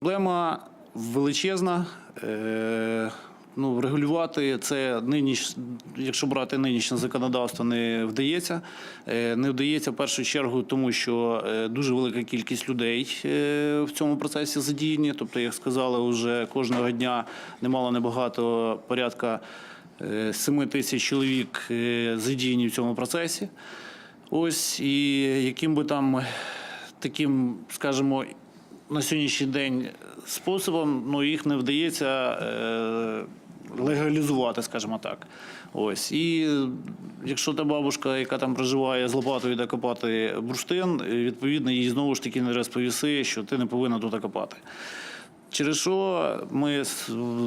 Проблема величезна. Е, Ну, врегулювати це ниніч, якщо брати нинішнє законодавство, не вдається. Е, Не вдається в першу чергу, тому що е, дуже велика кількість людей в цьому процесі задіяні. Тобто, як сказали, вже кожного дня немало небагато порядка 7 тисяч чоловік задіяні в цьому процесі. Ось і яким би там таким, скажімо, на сьогоднішній день способом ну, їх не вдається е, легалізувати, скажімо так. Ось. І якщо та бабушка, яка там проживає з лопатою йде копати бурштин, відповідно, їй знову ж таки не розповіси, що ти не повинна тут копати. Через що ми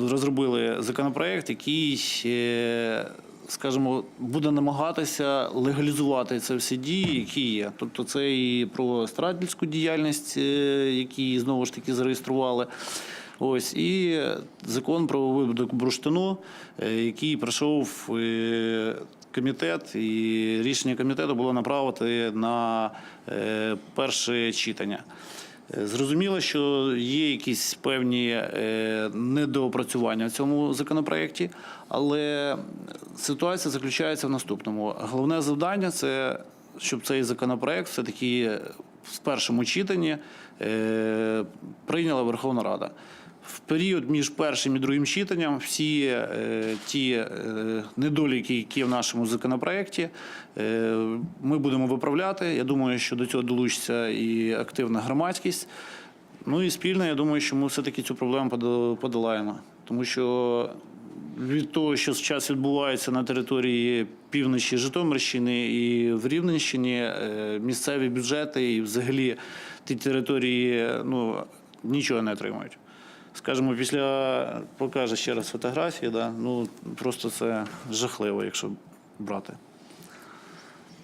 розробили законопроект, який, е, скажімо, буде намагатися легалізувати це всі дії, які є. Тобто це і про старательську діяльність, е, які знову ж таки зареєстрували. Ось і закон про видобуток бурштину, е, який пройшов е, комітет, і рішення комітету було направити на перше читання. Зрозуміло, що є якісь певні е, недоопрацювання в цьому законопроєкті, але ситуація заключається в наступному. Головне завдання це щоб цей законопроект все-таки в першому читанні е, прийняла Верховна Рада. В період між першим і другим читанням всі е, ті е, недоліки, які в нашому законопроекті, е, ми будемо виправляти. Я думаю, що до цього долучиться і активна громадськість. Ну і спільно, я думаю, що ми все-таки цю проблему подо- подолаємо. Тому що від того, що зараз відбувається на території півночі Житомирщини і в Рівненщині, е, місцеві бюджети і взагалі ті території ну, нічого не отримують. Скажімо, після покаже ще раз фотографії, да, ну просто це жахливо, якщо брати.